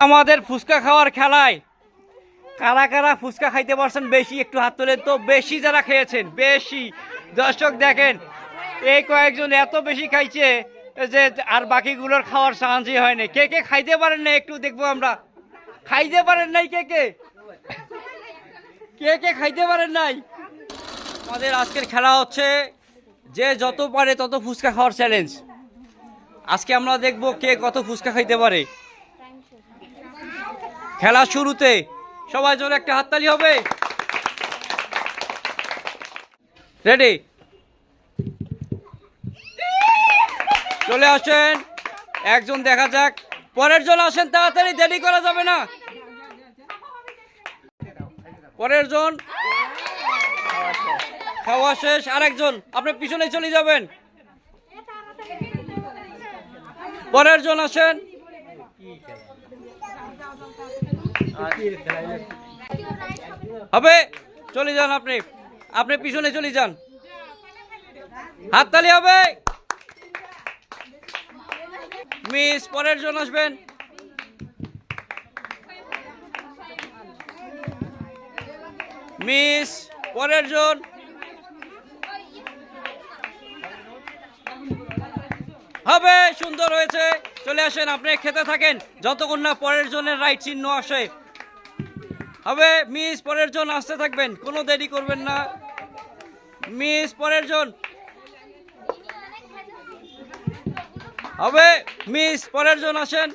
আমাদের ফুচকা খাওয়ার খেলায়। কারা কারা ফুচকা খাইতে পারছেন বেশি একটু হাত তোলেন তো, বেশি যারা খেয়েছেন, বেশি। দর্শক দেখেন, এই কয়েকজন এত বেশি খাইছে যে আর বাকিগুলোর খাওয়ার চান্সই হয়নি কে কে খাইতে পারেন না একটু দেখব আমরা। খাইতে পারেন নাই কে কে? কে কে খাইতে পারেন নাই? আমাদের আজকের খেলা হচ্ছে যে যত পারে তত ফুচকা খাওয়ার চ্যালেঞ্জ আজকে আমরা দেখব কে কত ফুচকা খাইতে পারে। খেলা শুরুতে সবাই জোরে একটা হাততালি হবে। রেডি চলে আসেন। একজন দেখা যাক। পরের জন আসেন তাড়াতাড়ি, দেরি করা যাবে না। পরের জন। খাওয়া শেষ। আরেকজন, আপনি পিছনে চলে যাবেন। পরের জন আসেন। হবে চলে যান আপনি। আপনি পিছনে চলে যান। হাততালি হবে। মিস, পরের জন আসবেন। মিস, পরের জন। হবে, সুন্দর হয়েছে। চলে আসেন, আপনি খেতে থাকেন। যতক্ষণ না পরের জনের রাইট চিহ্ন আসে হবে মিস পরের জন আসতে থাকবেন, কোনো দেরি করবেন না। মিস পরের জন। হবে মিস পরের জন আসেন।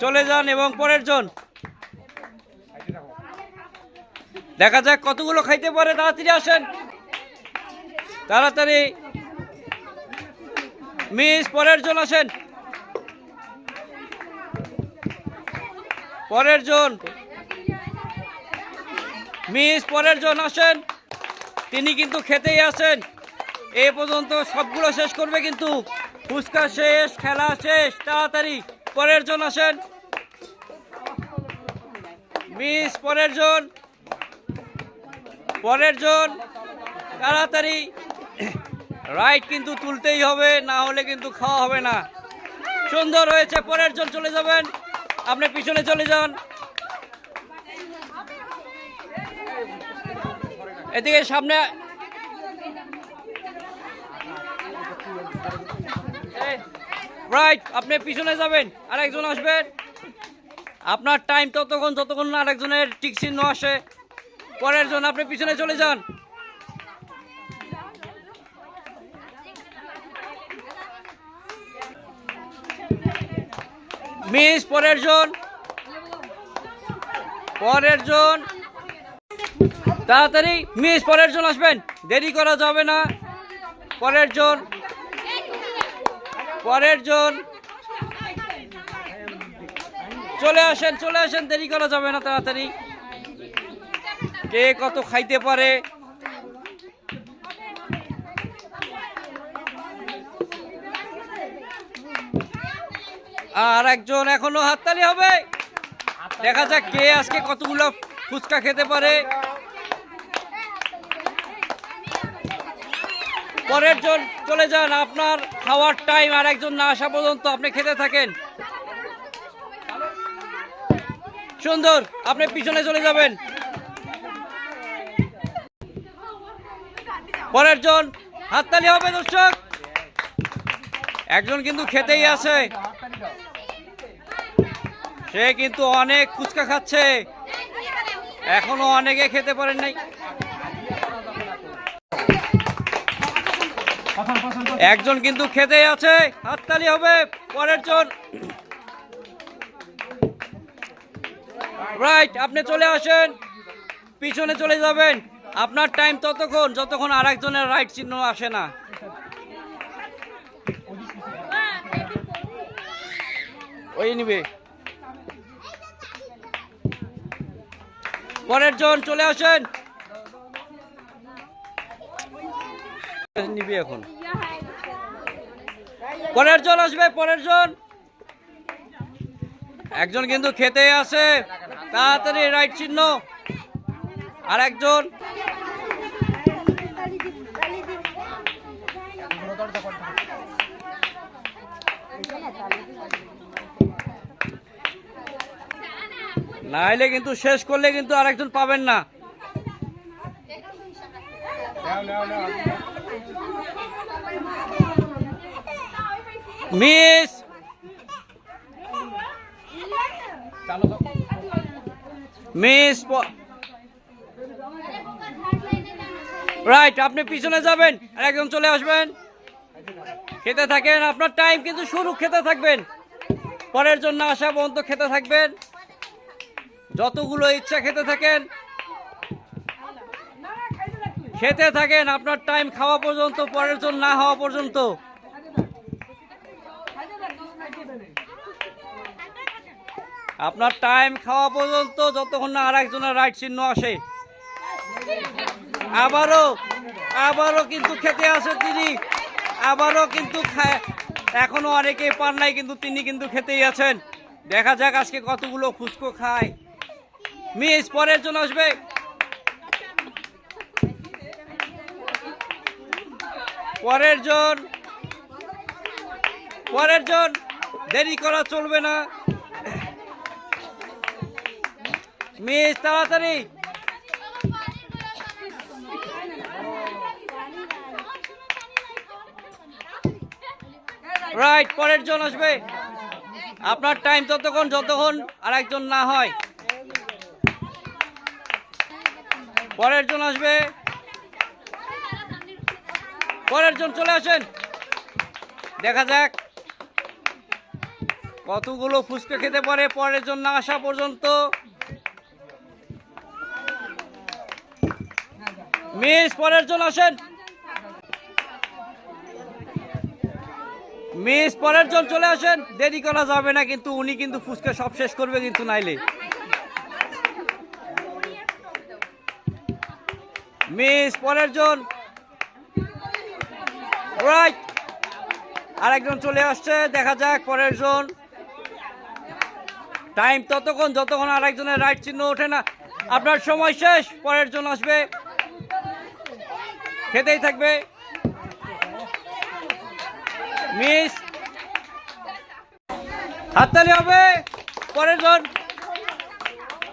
চলে যান এবং পরের জন। দেখা যাক কতগুলো খাইতে পারে, তাড়াতাড়ি আসেন। তাড়াতাড়ি। মিস পরের জন আসেন। পরের জন। মিস, পরের জন আসেন। তিনি কিন্তু খেতেই আসেন। এ পর্যন্ত সবগুলো শেষ করবে কিন্তু। ফুচকা শেষ, খেলা শেষ, তাড়াতাড়ি। পরের জন আসেন। মিস, পরের জন। পরের জন। তাড়াতাড়ি। রাইট কিন্তু তুলতেই হবে, না হলে কিন্তু খাওয়া হবে না। সুন্দর হয়েছে, পরের জন চলে যাবেন। আপনি পিছনে চলে যান। এদিকে সামনে রাইট আপনি পিছনে যাবেন, আরেকজন আসবেন আপনার টাইম ততক্ষণ যতক্ষণ আরেকজনের টিক চিহ্ন আসে। পরের জন, আপনি পিছনে চলে যান। মিস, পরের জন। পরের জন। তাড়াতাড়ি, মিস, পরের জন আসবেন। দেরি করা যাবে না। পরের জন। পরের জন। চলে আসেন চলে আসেন, দেরি করা যাবে না তাড়াতাড়ি। কে কত খাইতে পারে? আর একজন এখনও হাততালি হবে। দেখা যাক কে আজকে কতগুলো ফুচকা খেতে পারে। পরের জন চলে যান, আপনার খাওয়ার টাইম আর একজন না আসা পর্যন্ত আপনি খেতে থাকেন। সুন্দর, আপনি পিছনে চলে যাবেন। পরের জন হাততালি হবে দর্শক। একজন কিন্তু খেতেই আছে। সে কিন্তু অনেক ফুচকা খাচ্ছে। এখনও অনেকে খেতে পারেন নাই। একজন কিন্তু খেতেই আছে। হাততালি হবে পরের জন। রাইট আপনি চলে আসেন। পিছনে চলে যাবেন। আপনার টাইম ততক্ষণ, যতক্ষণ আর একজনের রাইট চিহ্ন আসে না। ওই নিবে। পরের জন চলে আসেন। নিবি এখন। পরের জন আসবে, পরের জন। একজন কিন্তু খেতে আছে তাড়াতাড়ি রাইট চিহ্ন। আর একজন নাইলে কিন্তু শেষ করলে কিন্তু আরেকজন পাবেন না। মিস! মিস রাইট আপনি পিছনে যাবেন আর একজন চলে আসবেন। খেতে থাকেন, আপনার টাইম কিন্তু শুরু, খেতে থাকবেন। পরের জন্য আসা পর্যন্ত খেতে থাকবেন। যতগুলো ইচ্ছা খেতে থাকেন খেতে থাকেন, আপনার টাইম খাওয়া পর্যন্ত, পরের জন্য না হওয়া পর্যন্ত। আপনার টাইম খাওয়া পর্যন্ত, যতক্ষণ না আর একজনের রাইট চিহ্ন আসে। আবারও আবারও কিন্তু খেতে আসে তিনি। আবারও কিন্তু এখনও অনেকে পান নাই, কিন্তু তিনি কিন্তু খেতেই আছেন। দেখা যাক আজকে কতগুলো ফুচকো খায়। মিস পরের জন্য আসবে। পরের জন। পরের জন। দেরি করা চলবে না। মিস, তাড়াতাড়ি। রাইট পরের জন আসবে। আপনার টাইম ততক্ষণ, যতক্ষণ আর একজন না হয়। পরের জন আসবে। পরের জন চলে আসেন। দেখা যাক। কতগুলো ফুচকা খেতে পারে পরের জন না আসা পর্যন্ত। মিস, পরের জন আসেন। মিস, পরের জন চলে আসেন। দেরি করা যাবে না, কিন্তু উনি কিন্তু ফুচকা সব শেষ করবে কিন্তু নাইলে। মিস পরের জন। রাইট আরেকজন চলে আসছে, দেখা যাক পরের জন। টাইম ততক্ষণ, যতক্ষণ আরেকজনের রাইট চিহ্ন ওঠে না। আপনার সময় শেষ, পরের জন আসবে। খেতেই থাকবে। মিস হাততালি হবে, পরের জন।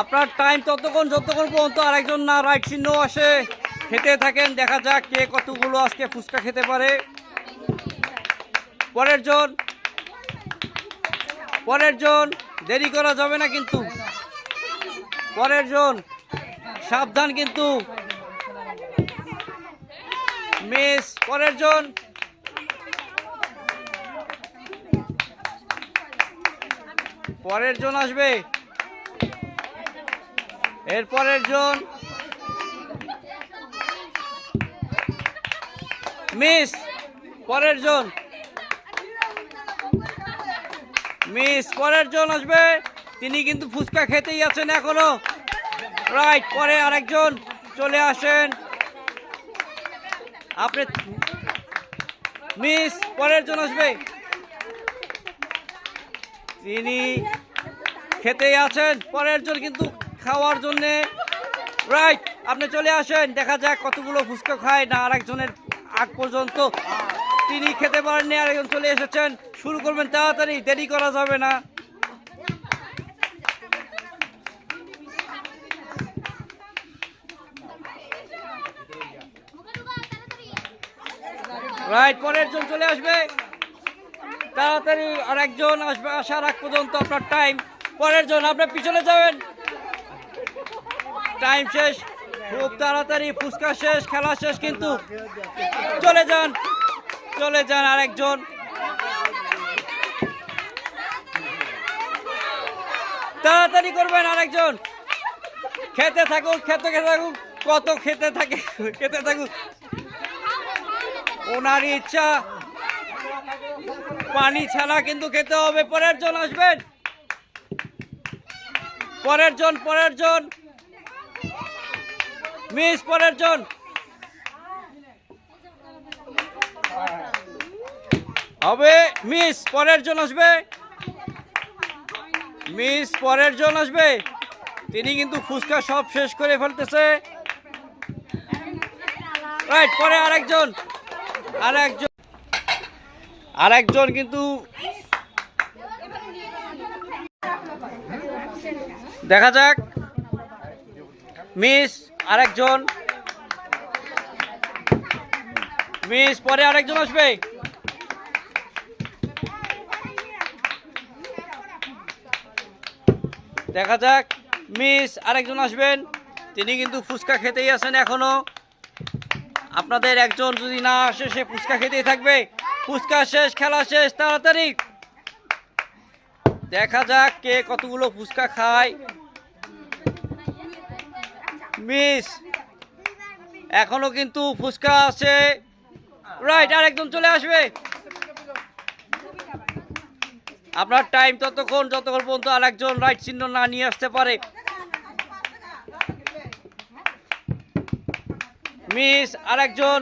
আপনার টাইম ততক্ষণ, যতক্ষণ পর্যন্ত আরেকজন না রাইট চিহ্ন আসে। খেতে থাকেন, দেখা যাক কে কতগুলো আজকে ফুচকা খেতে পারে। পরের জন পরের জন, দেরি করা যাবে না কিন্তু। পরের জন, সাবধান কিন্তু। মিস, পরের জন। পরের জন আসবে। এর পরের জন। মিস, পরের জন। মিস, পরের জন আসবে। তিনি কিন্তু ফুচকা খেতেই আছেন এখনও। রাইট, পরে আরেকজন চলে আসেন। আপনি, মিস, পরের জন আসবে। তিনি খেতেই আছেন, পরের জন কিন্তু খাওয়ার জন্যে। রাইট, আপনি চলে আসেন। দেখা যাক কতগুলো ফুচকা খায় না আরেকজনের আগ পর্যন্ত তিনি খেতে পারেননি, আরেকজন চলে এসেছেন। শুরু করবেন তাড়াতাড়ি, দেরি করা যাবে না। রাইট পরের জন চলে আসবে। তাড়াতাড়ি আর একজন আসবে, আসার আগ পর্যন্ত আপনার টাইম পরের জন আপনার পিছনে যাবেন। টাইম শেষ। খুব তাড়াতাড়ি, ফুচকা শেষ, খেলা শেষ কিন্তু। চলে যান চলে যান আরেকজন। তাড়াতাড়ি করবেন আরেকজন। খেতে থাকুক, খেতে খেতে থাকুক, কত খেতে থাকে, খেতে থাকুক। ওনার ইচ্ছা। পানি ছাড়া কিন্তু খেতে হবে পরের জন আসবেন। পরের জন পরের জন মিস পরের জন। হবে, মিস পরের জন আসবে। মিস পরের জন আসবে। তিনি কিন্তু ফুচকা সব শেষ করে ফেলতেছে। রাইট পরে আরেকজন। আরেকজন। আরেকজন কিন্তু দেখা যাক। মিস, আরেকজন। মিস, পরে আরেকজন আসবে। দেখা যাক, মিস, আরেকজন আসবেন। তিনি কিন্তু ফুচকা খেতেই আছেন এখনও। আপনাদের একজন যদি না আসে, সে ফুচকা খেতেই থাকবে। ফুচকা শেষ, খেলা শেষ, তাড়াতাড়ি। দেখা যাক কে কতগুলো ফুচকা খায়। মিস। এখনও কিন্তু ফুচকা আছে। রাইট আরেকজন চলে আসবে। আপনার টাইম ততক্ষণ, যতক্ষণ পর্যন্ত আর একজন রাইট চিহ্ন না নিয়ে আসতে পারে। মিস আরেকজন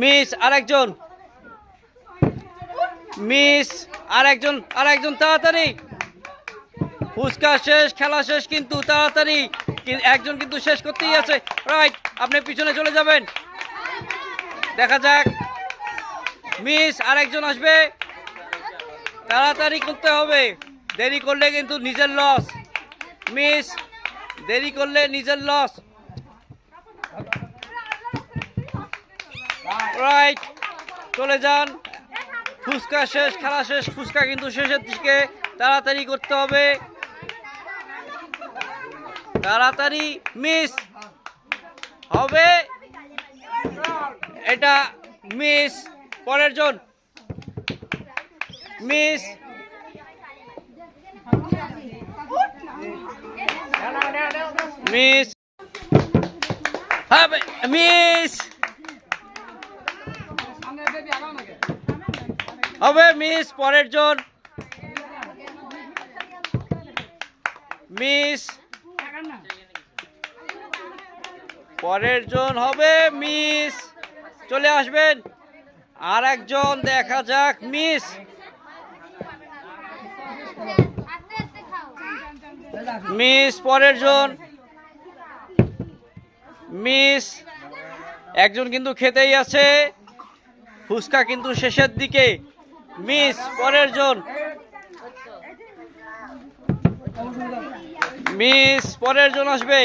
মিস আরেকজন মিস আরেকজন আরেকজন তাড়াতাড়ি। ফুচকা শেষ, খেলা শেষ কিন্তু তাড়াতাড়ি একজন কিন্তু শেষ করতেই আছে। রাইট আপনি পিছনে চলে যাবেন। দেখা যাক। মিস আরেকজন আসবে। তাড়াতাড়ি করতে হবে। দেরি করলে কিন্তু নিজের লস মিস দেরি করলে নিজের লস রাইট চলে যান। ফুচকা শেষ, খেলা শেষ, ফুচকা কিন্তু শেষের দিকে তাড়াতাড়ি করতে হবে। তাড়াতাড়ি মিস হবে। এটা মিস পরের জন। মিস। মিস। হবে মিস। হবে, মিস পরের জন। মিস। পরের জন হবে মিস। চলে আসবেন। আর একজন দেখা যাক, মিস। মিস, পরের জন। মিস, একজন কিন্তু খেতেই আছে। ফুচকা কিন্তু শেষের দিকে। মিস, পরের জন। মিস, পরের জন আসবে।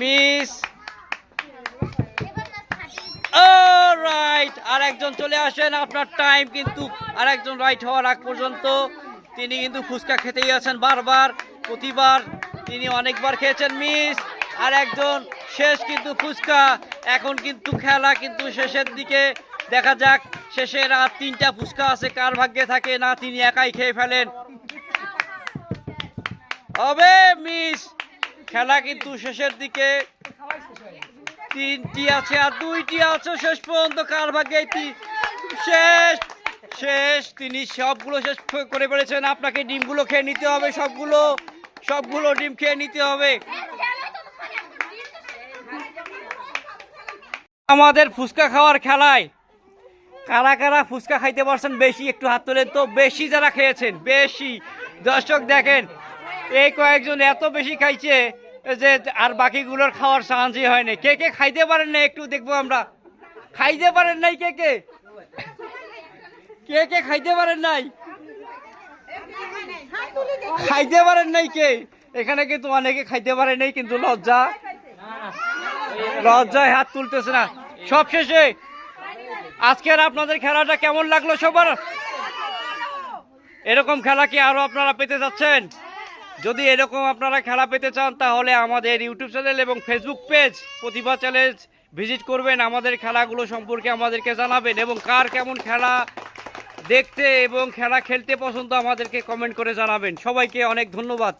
মিস। রাইট আর একজন চলে আসেন, আপনার টাইম কিন্তু আর একজন রাইট হওয়ার আগ পর্যন্ত। তিনি কিন্তু ফুচকা খেতেই আছেন বারবার, প্রতিবার। তিনি অনেকবার খেয়েছেন, মিস। আর একজন শেষ কিন্তু ফুচকা। এখন কিন্তু খেলা কিন্তু শেষের দিকে। দেখা যাক, শেষে রাত তিনটা ফুচকা আছে, কার ভাগ্যে থাকে না তিনি একাই খেয়ে ফেলেন। হবে, মিস। খেলা কিন্তু শেষের দিকে তিনটি আছে আর দুইটি আছে শেষ পর্যন্ত কার ভাগ্যে শেষ শেষ। তিনি সবগুলো শেষ করে ফেলেছেন। আপনাকে ডিমগুলো খেয়ে নিতে হবে সবগুলো। সবগুলো ডিম খেয়ে নিতে হবে। আমাদের ফুচকা খাওয়ার খেলায় কারা কারা ফুচকা খাইতে পারছেন বেশি একটু হাত তোলেন তো। বেশি যারা খেয়েছেন, বেশি। দর্শক দেখেন এই কয়েকজন এত বেশি খাইছে যে আর বাকিগুলোর খাওয়ার সাহায্যই হয়নি। কে কে খাইতে পারেন না একটু দেখব আমরা। খাইতে পারেন নাই কে কে? কে কে খাইতে পারেন নাই? খাইতে পারেন নাই কে? এখানে কিন্তু অনেকে খাইতে পারে নাই, কিন্তু লজ্জা। লজ্জায় হাত তুলতেছে না। সব শেষে আজকের আপনাদের খেলাটা কেমন লাগল সবার? এরকম খেলা কি আরও আপনারা পেতে যাচ্ছেন? যদি এরকম আপনারা খেলা পেতে চান, তাহলে আমাদের ইউটিউব চ্যানেল এবং Facebook page Pratibha challenge visit করবেন। আমাদের খেলাগুলো সম্পর্কে আমাদেরকে জানাবেন এবং কার কেমন খেলা দেখতে এবং খেলা খেলতে পছন্দ আমাদেরকে কমেন্ট করে জানাবেন। সবাইকে অনেক ধন্যবাদ।